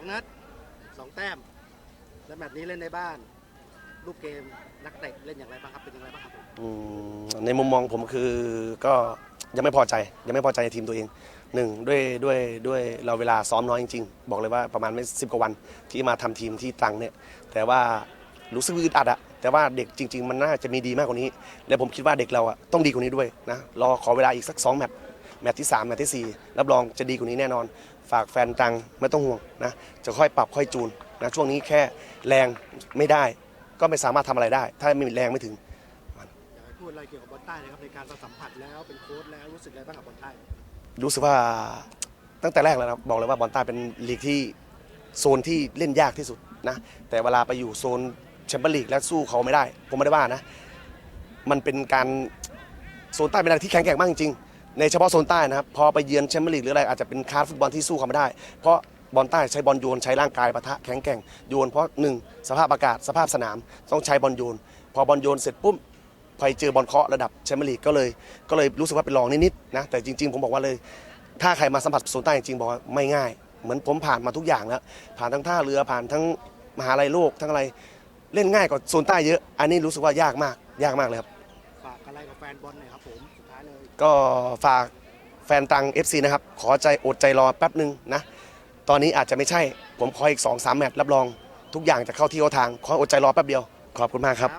องนัดสองแต้ม และแมตช์นี้เล่นในบ้านลูกเกมนักเตะเล่นอย่างไรบ้างครับเป็นอย่างไรบ้างครับผมอืมในมุมมองผมคือก็ยังไม่พอใจยังไม่พอใจในทีมตัวเองหนึ่งด้วยด้วยด้วยเราเวลาซ้อมน้อยจริงๆ บอกเลยว่าประมาณไม่สิบกว่าวันที่มาทำทีมที่ตรังเนี่ยแต่ว่ารู้สึกอึดอัดอะแต่ว่าเด็กจริง ๆ มันน่าจะมีดีมากกว่านี้ และผมคิดว่าเด็กเราอะต้องดีกว่านี้ด้วยนะรอขอเวลาอีกสักสองแมตช์ แมตช์ที่สามแมตช์ที่สี่รับรองจะดีกว่านี้แน่นอน ฝากแฟนตรังไม่ต้องห่วงนะจะค่อยปรับค่อยจูนนะช่วงนี้แค่แรงไม่ได้ ก็ไม่สามารถทำอะไรได้ ถ้าไม่มีแรงไม่ถึง อยากให้พูดอะไรเกี่ยวกับบอลใต้นะครับในการสัมผัสแล้วเป็นโค้ชแล้วรู้สึกอะไรบ้างกับบอลใต้ รู้สึกว่าตั้งแต่แรกแล้วนะบอกเลยว่าบอลใต้เป็นลีกที่โซนที่เล่นยากที่สุดนะแต่เวลาไปอยู่โซนแชมเปี้ยนลีกแล้วสู้เขาไม่ได้ ผมไม่ได้ว่านะ มันเป็นการโซนใต้เป็นอะไรที่แข็งแกร่งมากจริงๆ ในเฉพาะโซนใต้นะครับพอไปเยือนแชมเปี้ยนลีกหรืออะไรอาจจะเป็นคลาสฟุตบอลที่สู้เขาไม่ได้ เพราะบอลใต้ใช้บอลโยนใช้ร่างกายปะทะแข็งแกร่งโยนเพราะหนึ่งสภาพอากาศสภาพสนามต้องใช้บอลโยน พอบอลโยนเสร็จปุ๊บไปเจอบอลเคาะระดับแชมเปี้ยนลีกก็เลยก็เลยรู้สึกว่าเป็นรองนิดๆนะแต่จริง ๆ ผมบอกว่าเลย ถ้าใครมาสัมผัสโซนใต้จริงๆบอกว่าไม่ง่าย เหมือนผมผ่านมาทุกอย่างแล้วผ่านทั้งท่าเรือผ่านทั้งมหาลัยโลกทั้งอะไรเล่นง่ายกว่าโซนใต้เยอะ อันนี้รู้สึกว่ายากมากยากมากเลยครับ อะไรกับแฟนบอลหน่อยครับผมสุดท้ายเลยก็ฝากแฟนตัง FC นะครับ ขอใจอดใจรอแป๊บหนึ่งนะ ตอนนี้อาจจะไม่ใช่ ผมขออีก2อสามแมตช์รับรอง ทุกอย่างจะเข้าที่เข้าทาง ขออดใจรอแป๊บเดียว ขอบคุณมากครับ